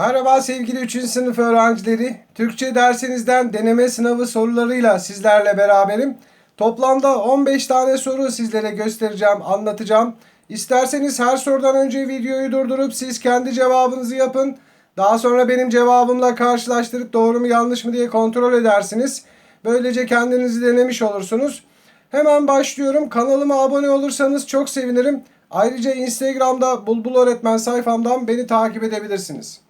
Merhaba sevgili 3. sınıf öğrencileri. Türkçe dersinizden deneme sınavı sorularıyla sizlerle beraberim. Toplamda 15 tane soru sizlere göstereceğim, anlatacağım. İsterseniz her sorudan önce videoyu durdurup siz kendi cevabınızı yapın. Daha sonra benim cevabımla karşılaştırıp doğru mu yanlış mı diye kontrol edersiniz. Böylece kendinizi denemiş olursunuz. Hemen başlıyorum. Kanalıma abone olursanız çok sevinirim. Ayrıca Instagram'da Bulbul Öğretmen sayfamdan beni takip edebilirsiniz.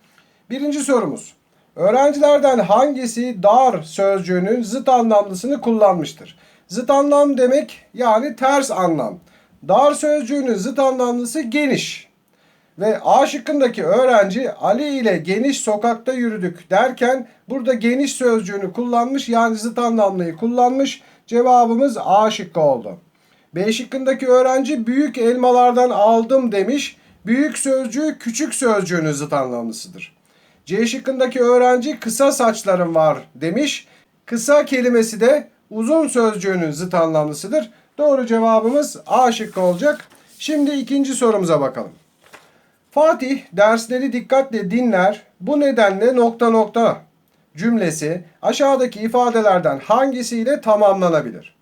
Birinci sorumuz. Öğrencilerden hangisi dar sözcüğünün zıt anlamlısını kullanmıştır? Zıt anlam demek yani ters anlam. Dar sözcüğünün zıt anlamlısı geniş. Ve A şıkkındaki öğrenci Ali ile geniş sokakta yürüdük derken burada geniş sözcüğünü kullanmış yani zıt anlamlıyı kullanmış. Cevabımız A şıkkı oldu. B şıkkındaki öğrenci büyük elmalardan aldım demiş. Büyük sözcüğü küçük sözcüğünün zıt anlamlısıdır. C şıkkındaki öğrenci kısa saçlarım var demiş. Kısa kelimesi de uzun sözcüğünün zıt anlamlısıdır. Doğru cevabımız A şıkkı olacak. Şimdi ikinci sorumuza bakalım. Fatih dersleri dikkatle dinler. Bu nedenle nokta nokta cümlesi aşağıdaki ifadelerden hangisiyle tamamlanabilir?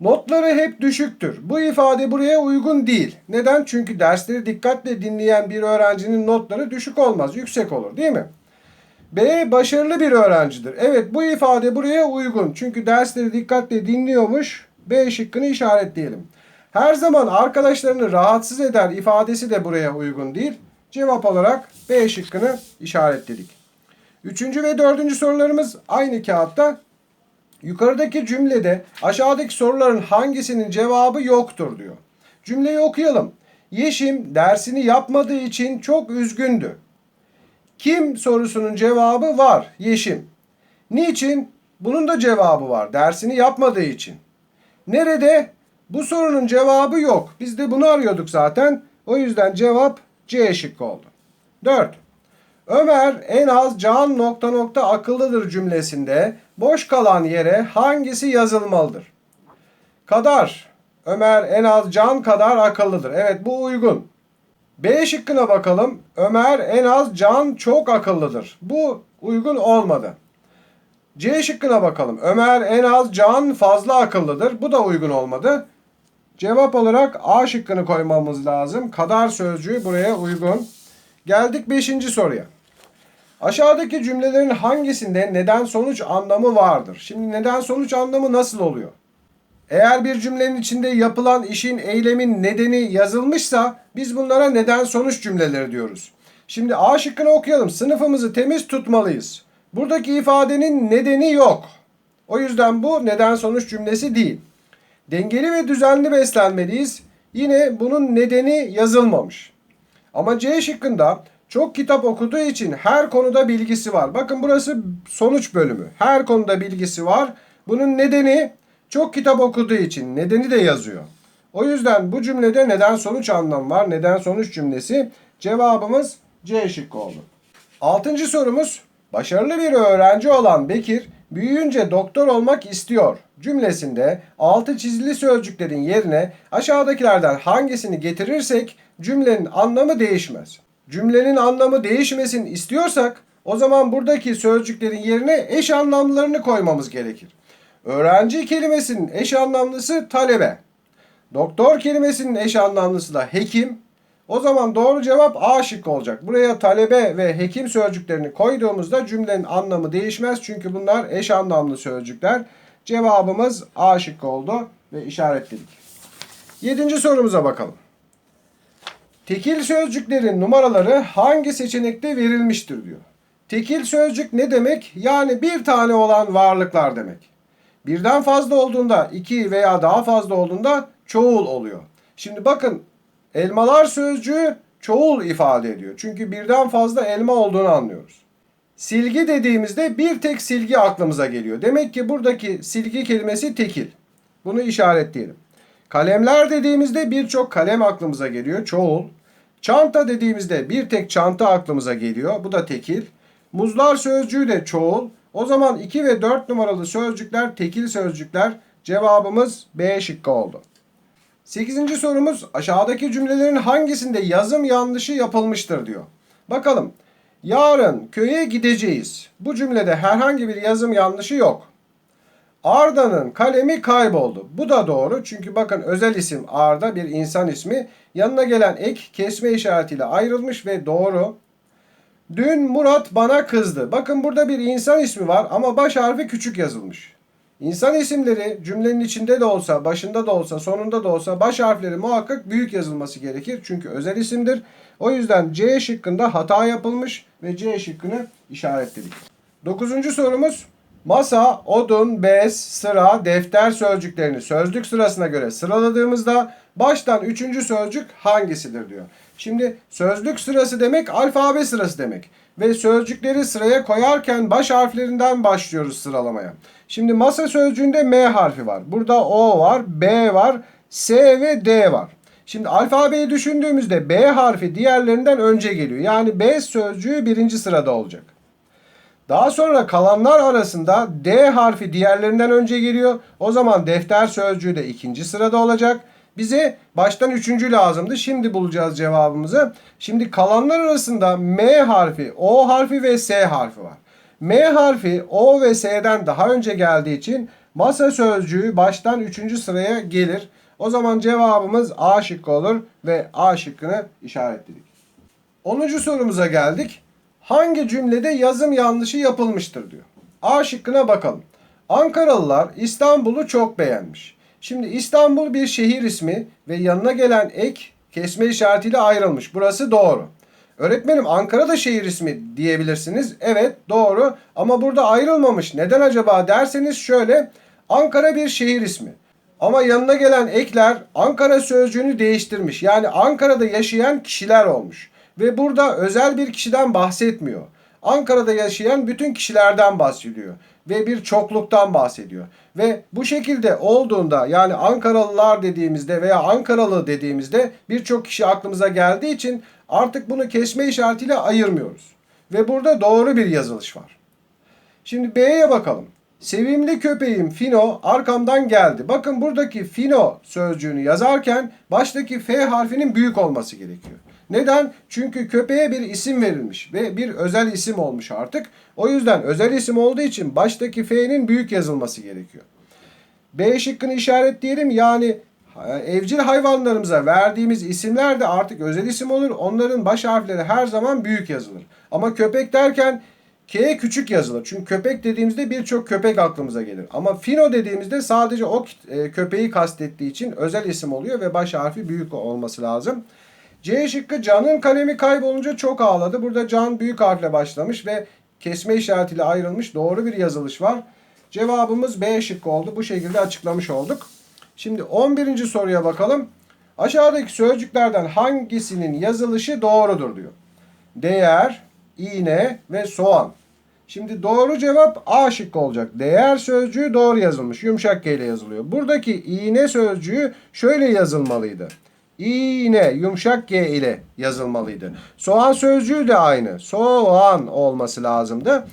Notları hep düşüktür. Bu ifade buraya uygun değil. Neden? Çünkü dersleri dikkatle dinleyen bir öğrencinin notları düşük olmaz, yüksek olur değil mi? B başarılı bir öğrencidir. Evet bu ifade buraya uygun. Çünkü dersleri dikkatle dinliyormuş. B şıkkını işaretleyelim. Her zaman arkadaşlarını rahatsız eder ifadesi de buraya uygun değil. Cevap olarak B şıkkını işaretledik. Üçüncü ve dördüncü sorularımız aynı kağıtta. Yukarıdaki cümlede aşağıdaki soruların hangisinin cevabı yoktur diyor. Cümleyi okuyalım. Yeşim dersini yapmadığı için çok üzgündü. Kim sorusunun cevabı var. Yeşim. Niçin? Bunun da cevabı var. Dersini yapmadığı için. Nerede? Bu sorunun cevabı yok. Biz de bunu arıyorduk zaten. O yüzden cevap C şıkkı oldu. 4. Ömer en az can nokta nokta akıllıdır cümlesinde boş kalan yere hangisi yazılmalıdır? Kadar. Ömer en az can kadar akıllıdır. Evet bu uygun. B şıkkına bakalım. Ömer en az can çok akıllıdır. Bu uygun olmadı. C şıkkına bakalım. Ömer en az can fazla akıllıdır. Bu da uygun olmadı. Cevap olarak A şıkkını koymamız lazım. Kadar sözcüğü buraya uygun. Geldik 5. soruya. Aşağıdaki cümlelerin hangisinde neden sonuç anlamı vardır? Şimdi neden sonuç anlamı nasıl oluyor? Eğer bir cümlenin içinde yapılan işin, eylemin nedeni yazılmışsa biz bunlara neden sonuç cümleleri diyoruz. Şimdi A şıkkını okuyalım. Sınıfımızı temiz tutmalıyız. Buradaki ifadenin nedeni yok. O yüzden bu neden sonuç cümlesi değil. Dengeli ve düzenli beslenmeliyiz. Yine bunun nedeni yazılmamış. Ama C şıkkında çok kitap okuduğu için her konuda bilgisi var. Bakın burası sonuç bölümü. Her konuda bilgisi var. Bunun nedeni çok kitap okuduğu için. Nedeni de yazıyor. O yüzden bu cümlede neden sonuç anlamı var. Neden sonuç cümlesi. Cevabımız C şıkkı oldu. Altıncı sorumuz. Başarılı bir öğrenci olan Bekir büyüyünce doktor olmak istiyor cümlesinde altı çizili sözcüklerin yerine aşağıdakilerden hangisini getirirsek cümlenin anlamı değişmez. Cümlenin anlamı değişmesin istiyorsak o zaman buradaki sözcüklerin yerine eş anlamlarını koymamız gerekir. Öğrenci kelimesinin eş anlamlısı talebe. Doktor kelimesinin eş anlamlısı da hekim. O zaman doğru cevap A şıkkı olacak. Buraya talebe ve hekim sözcüklerini koyduğumuzda cümlenin anlamı değişmez. Çünkü bunlar eş anlamlı sözcükler. Cevabımız A şıkkı oldu ve işaretledik. Yedinci sorumuza bakalım. Tekil sözcüklerin numaraları hangi seçenekte verilmiştir diyor. Tekil sözcük ne demek? Yani bir tane olan varlıklar demek. Birden fazla olduğunda, iki veya daha fazla olduğunda çoğul oluyor. Şimdi bakın elmalar sözcüğü çoğul ifade ediyor. Çünkü birden fazla elma olduğunu anlıyoruz. Silgi dediğimizde bir tek silgi aklımıza geliyor. Demek ki buradaki silgi kelimesi tekil. Bunu işaretleyelim. Kalemler dediğimizde birçok kalem aklımıza geliyor. Çoğul. Çanta dediğimizde bir tek çanta aklımıza geliyor. Bu da tekil. Muzlar sözcüğü de çoğul. O zaman 2 ve 4 numaralı sözcükler tekil sözcükler. Cevabımız B şıkkı oldu. 8. sorumuz aşağıdaki cümlelerin hangisinde yazım yanlışı yapılmıştır diyor. Bakalım. Yarın köye gideceğiz. Bu cümlede herhangi bir yazım yanlışı yok. Arda'nın kalemi kayboldu. Bu da doğru çünkü bakın özel isim Arda bir insan ismi. Yanına gelen ek kesme işaretiyle ayrılmış ve doğru. Dün Murat bana kızdı. Bakın burada bir insan ismi var ama baş harfi küçük yazılmış. İnsan isimleri cümlenin içinde de olsa, başında da olsa, sonunda da olsa baş harfleri muhakkak büyük yazılması gerekir. Çünkü özel isimdir. O yüzden C şıkkında hata yapılmış ve C şıkkını işaretledik. Dokuzuncu sorumuz. Masa, odun, bez, sıra, defter sözcüklerini sözlük sırasına göre sıraladığımızda baştan üçüncü sözcük hangisidir diyor. Şimdi sözlük sırası demek alfabe sırası demek. Ve sözcükleri sıraya koyarken baş harflerinden başlıyoruz sıralamaya. Şimdi masa sözcüğünde M harfi var. Burada O var, B var, S ve D var. Şimdi alfabeyi düşündüğümüzde B harfi diğerlerinden önce geliyor. Yani B sözcüğü birinci sırada olacak. Daha sonra kalanlar arasında D harfi diğerlerinden önce geliyor. O zaman defter sözcüğü de ikinci sırada olacak. Bize baştan üçüncü lazımdı. Şimdi bulacağız cevabımızı. Şimdi kalanlar arasında M harfi, O harfi ve S harfi var. M harfi O ve S'den daha önce geldiği için masa sözcüğü baştan üçüncü sıraya gelir. O zaman cevabımız A şıkkı olur ve A şıkkını işaretledik. 10. sorumuza geldik. Hangi cümlede yazım yanlışı yapılmıştır diyor. A şıkkına bakalım. Ankaralılar İstanbul'u çok beğenmiş. Şimdi İstanbul bir şehir ismi ve yanına gelen ek kesme işaretiyle ayrılmış. Burası doğru. Öğretmenim Ankara da şehir ismi diyebilirsiniz. Evet doğru ama burada ayrılmamış. Neden acaba derseniz şöyle. Ankara bir şehir ismi. Ama yanına gelen ekler Ankara sözcüğünü değiştirmiş. Yani Ankara'da yaşayan kişiler olmuş. Ve burada özel bir kişiden bahsetmiyor. Ankara'da yaşayan bütün kişilerden bahsediyor ve bir çokluktan bahsediyor. Ve bu şekilde olduğunda yani Ankaralılar dediğimizde veya Ankaralı dediğimizde birçok kişi aklımıza geldiği için artık bunu kesme işaretiyle ayırmıyoruz. Ve burada doğru bir yazılış var. Şimdi B'ye bakalım. Sevimli köpeğim Fino arkamdan geldi. Bakın buradaki Fino sözcüğünü yazarken baştaki F harfinin büyük olması gerekiyor. Neden? Çünkü köpeğe bir isim verilmiş ve bir özel isim olmuş artık. O yüzden özel isim olduğu için baştaki F'nin büyük yazılması gerekiyor. B şıkkını işaretleyelim. Yani evcil hayvanlarımıza verdiğimiz isimler de artık özel isim olur. Onların baş harfleri her zaman büyük yazılır. Ama köpek derken K küçük yazılır. Çünkü köpek dediğimizde birçok köpek aklımıza gelir. Ama fino dediğimizde sadece o e, köpeği kastettiği için özel isim oluyor ve baş harfi büyük olması lazım. C şıkkı Can'ın kalemi kaybolunca çok ağladı. Burada Can büyük harfle başlamış ve kesme işaretiyle ayrılmış doğru bir yazılış var. Cevabımız B şıkkı oldu. Bu şekilde açıklamış olduk. Şimdi 11. soruya bakalım. Aşağıdaki sözcüklerden hangisinin yazılışı doğrudur diyor. Değer, iğne ve soğan. Şimdi doğru cevap A şıkkı olacak. Değer sözcüğü doğru yazılmış. Yumuşak G ile yazılıyor. Buradaki iğne sözcüğü şöyle yazılmalıydı. İğne yumuşak G ile yazılmalıydı. Soğan sözcüğü de aynı. Soğan olması lazımdı.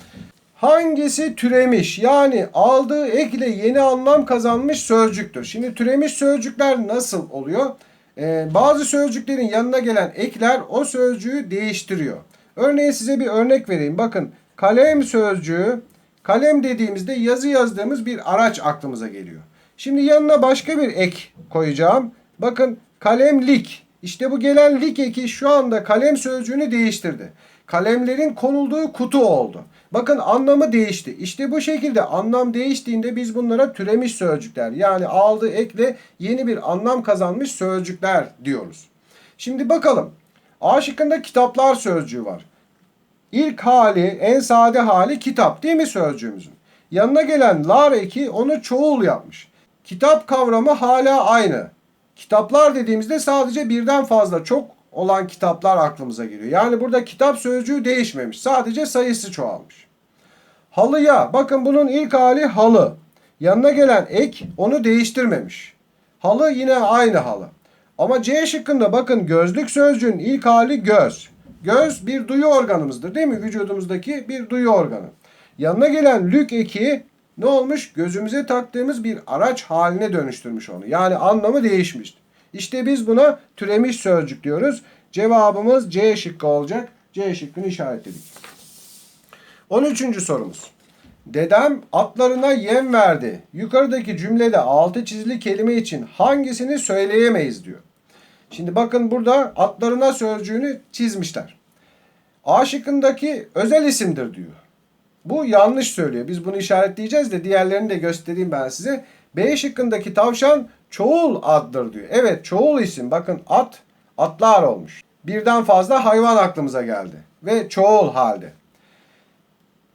Hangisi türemiş yani aldığı ek ile yeni anlam kazanmış sözcüktür. Şimdi türemiş sözcükler nasıl oluyor? Ee, bazı sözcüklerin yanına gelen ekler o sözcüğü değiştiriyor. Örneğin size bir örnek vereyim. Bakın kalem sözcüğü kalem dediğimizde yazı yazdığımız bir araç aklımıza geliyor. Şimdi yanına başka bir ek koyacağım. Bakın kalemlik. İşte bu gelen lik eki şu anda kalem sözcüğünü değiştirdi. Kalemlerin konulduğu kutu oldu. Bakın anlamı değişti. İşte bu şekilde anlam değiştiğinde biz bunlara türemiş sözcükler yani aldığı ekle yeni bir anlam kazanmış sözcükler diyoruz. Şimdi bakalım. A şıkkında kitaplar sözcüğü var. İlk hali, en sade hali kitap değil mi sözcüğümüzün? Yanına gelen lar eki onu çoğul yapmış. Kitap kavramı hala aynı. Kitaplar dediğimizde sadece birden fazla çok olan kitaplar aklımıza geliyor. Yani burada kitap sözcüğü değişmemiş. Sadece sayısı çoğalmış. Halıya bakın bunun ilk hali halı. Yanına gelen ek onu değiştirmemiş. Halı yine aynı halı. Ama C şıkkında bakın gözlük sözcüğün ilk hali göz. Göz bir duyu organımızdır değil mi? Vücudumuzdaki bir duyu organı. Yanına gelen lük eki ne olmuş? Gözümüze taktığımız bir araç haline dönüştürmüş onu. Yani anlamı değişmiş. İşte biz buna türemiş sözcük diyoruz. Cevabımız C şıkkı olacak. C şıkkını işaretledik. 13. sorumuz. Dedem atlarına yem verdi. Yukarıdaki cümlede altı çizili kelime için hangisini söyleyemeyiz diyor. Şimdi bakın burada atlarına sözcüğünü çizmişler. A şıkkındaki özel isimdir diyor. Bu yanlış söylüyor. Biz bunu işaretleyeceğiz de diğerlerini de göstereyim ben size. B şıkkındaki tavşan çoğul addır diyor. Evet çoğul isim. Bakın at, atlar olmuş. Birden fazla hayvan aklımıza geldi. Ve çoğul halde.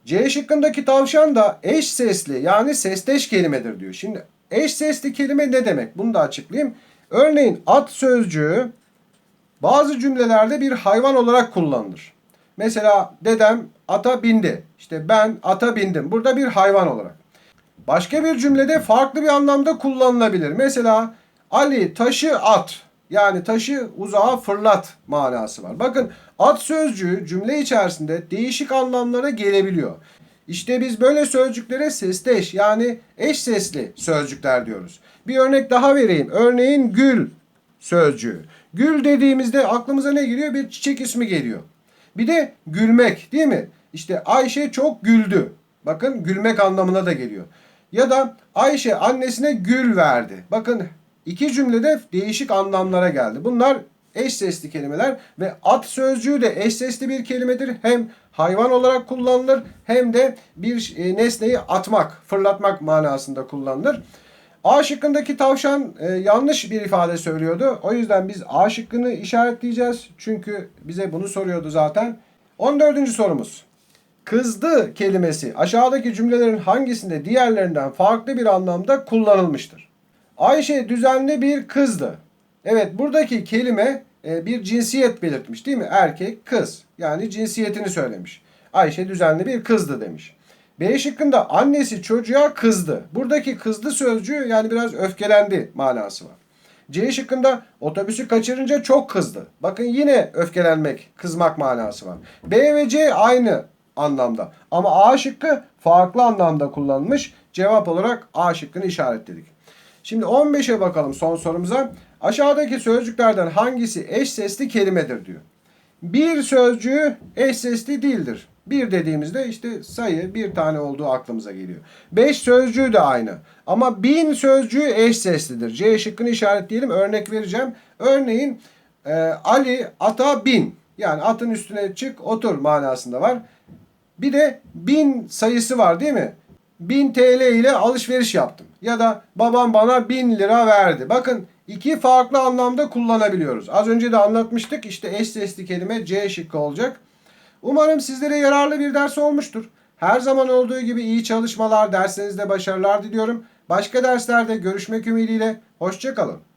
C şıkkındaki tavşan da eş sesli yani sesteş kelimedir diyor. Şimdi eş sesli kelime ne demek? Bunu da açıklayayım. Örneğin at sözcüğü bazı cümlelerde bir hayvan olarak kullanılır. Mesela dedem ata bindi. İşte ben ata bindim. Burada bir hayvan olarak. Başka bir cümlede farklı bir anlamda kullanılabilir. Mesela Ali taşı at. Yani taşı uzağa fırlat manası var. Bakın at sözcüğü cümle içerisinde değişik anlamlara gelebiliyor. İşte biz böyle sözcüklere sesteş yani eş sesli sözcükler diyoruz. Bir örnek daha vereyim. Örneğin gül sözcüğü. Gül dediğimizde aklımıza ne geliyor? Bir çiçek ismi geliyor. Bir de gülmek değil mi? İşte Ayşe çok güldü. Bakın gülmek anlamına da geliyor. Ya da Ayşe annesine gül verdi. Bakın iki cümlede değişik anlamlara geldi. Bunlar eş sesli kelimeler ve at sözcüğü de eş sesli bir kelimedir. Hem hayvan olarak kullanılır hem de bir e, nesneyi atmak, fırlatmak manasında kullanılır. A şıkkındaki tavşan e, yanlış bir ifade söylüyordu. O yüzden biz A şıkkını işaretleyeceğiz. Çünkü bize bunu soruyordu zaten. 14. sorumuz. Kızdı kelimesi aşağıdaki cümlelerin hangisinde diğerlerinden farklı bir anlamda kullanılmıştır? Ayşe düzenli bir kızdı. Evet buradaki kelime e, bir cinsiyet belirtmiş değil mi? Erkek, kız. Yani cinsiyetini söylemiş. Ayşe düzenli bir kızdı demiş. B şıkkında annesi çocuğa kızdı. Buradaki kızdı sözcüğü yani biraz öfkelendi manası var. C şıkkında otobüsü kaçırınca çok kızdı. Bakın yine öfkelenmek, kızmak manası var. B ve C aynı anlamda. Ama A şıkkı farklı anlamda kullanılmış. Cevap olarak A şıkkını işaretledik. Şimdi 15'e bakalım son sorumuza. Aşağıdaki sözcüklerden hangisi eş sesli kelimedir diyor. Bir sözcüğü eş sesli değildir. Bir dediğimizde işte sayı bir tane olduğu aklımıza geliyor. Beş sözcüğü de aynı. Ama bin sözcüğü eş seslidir. C şıkkını işaretleyelim. Örnek vereceğim. Örneğin e, Ali ata bin. Yani atın üstüne çık otur manasında var. Bir de bin sayısı var değil mi? 1000 TL ile alışveriş yaptım. Ya da babam bana 1000 lira verdi. Bakın iki farklı anlamda kullanabiliyoruz. Az önce de anlatmıştık. İşte eş sesli kelime C şıkkı olacak. Umarım sizlere yararlı bir ders olmuştur. Her zaman olduğu gibi iyi çalışmalar, derslerinizde başarılar diliyorum. Başka derslerde görüşmek ümidiyle. Hoşçakalın.